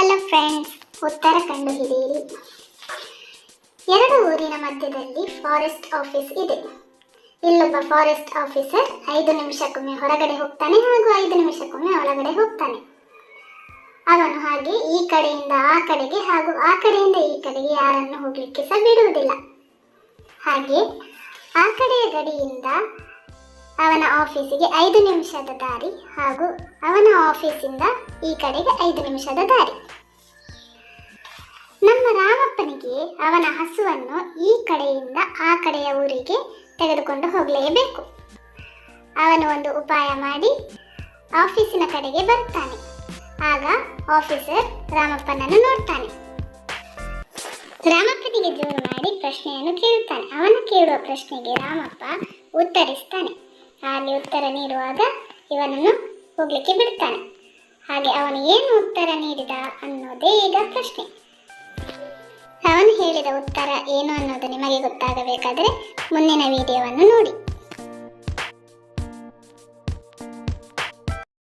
Hello friends ಉತ್ತರ ಕಂಡು ಹಿಡಿಯಿರಿ ಎರಡು ಊರಿನ ಮಧ್ಯದಲ್ಲಿ ಫಾರೆಸ್ಟ್ ಆಫೀಸ್ ಇದೆ. ಇಲ್ಲೊಬ್ಬ ಫಾರೆಸ್ಟ್ ಆಫೀಸರ್ ಐದು ನಿಮಿಷಕ್ಕೊಮ್ಮೆ ಹೊರಗಡೆ ಹೋಗ್ತಾನೆ ಹಾಗೂ ಐದು ನಿಮಿಷಕ್ಕೊಮ್ಮೆ ಒಳಗಡೆ ಹೋಗ್ತಾನೆ. ಅವನು ಹಾಗೆ ಈ ಕಡೆಯಿಂದ ಆ ಕಡೆಗೆ ಹಾಗೂ ಆ ಕಡೆಯಿಂದ ಈ ಕಡೆಗೆ ಯಾರನ್ನು ಹೋಗ್ಲಿಕ್ಕೆ ಸಹ ಬಿಡುವುದಿಲ್ಲ. ಹಾಗೆ ಆ ಕಡೆಯ ಗಡಿಯಿಂದ ಅವನ ಆಫೀಸಿಗೆ ಐದು ನಿಮಿಷದ ದಾರಿ ಹಾಗೂ ಅವನ ಆಫೀಸಿಂದ ಈ ಕಡೆಗೆ ಐದು ನಿಮಿಷದ ದಾರಿ. ನಮ್ಮ ರಾಮಪ್ಪನಿಗೆ ಅವನ ಹಸುವನ್ನು ಈ ಕಡೆಯಿಂದ ಆ ಕಡೆಯ ಊರಿಗೆ ತೆಗೆದುಕೊಂಡು ಹೋಗಲೇಬೇಕು. ಅವನು ಒಂದು ಉಪಾಯ ಮಾಡಿ ಆಫೀಸಿನ ಕಡೆಗೆ ಬರ್ತಾನೆ. ಆಗ ಆಫೀಸರ್ ರಾಮಪ್ಪನನ್ನು ನೋಡ್ತಾನೆ. ರಾಮಪ್ಪನಿಗೆ ಜೋರು ಮಾಡಿ ಪ್ರಶ್ನೆಯನ್ನು ಕೇಳುತ್ತಾನೆ ಅವನು ಕೇಳುವ ಪ್ರಶ್ನೆಗೆ ರಾಮಪ್ಪ ಉತ್ತರಿಸ್ತಾನೆ. ಹಾಗೆ ಉತ್ತರ ನೀಡುವಾಗ ಇವನನ್ನು ಹೋಗ್ಲಿಕ್ಕೆ ಬಿಡ್ತಾನೆ. ಹಾಗೆ ಅವನು ಏನು ಉತ್ತರ ನೀಡಿದ ಅನ್ನೋದೇ ಈಗ ಪ್ರಶ್ನೆ. ಅವನು ಹೇಳಿದ ಉತ್ತರ ಏನು ಅನ್ನೋದು ನಿಮಗೆ ಗೊತ್ತಾಗಬೇಕಾದರೆ ಮುಂದಿನ ವಿಡಿಯೋವನ್ನು ನೋಡಿ.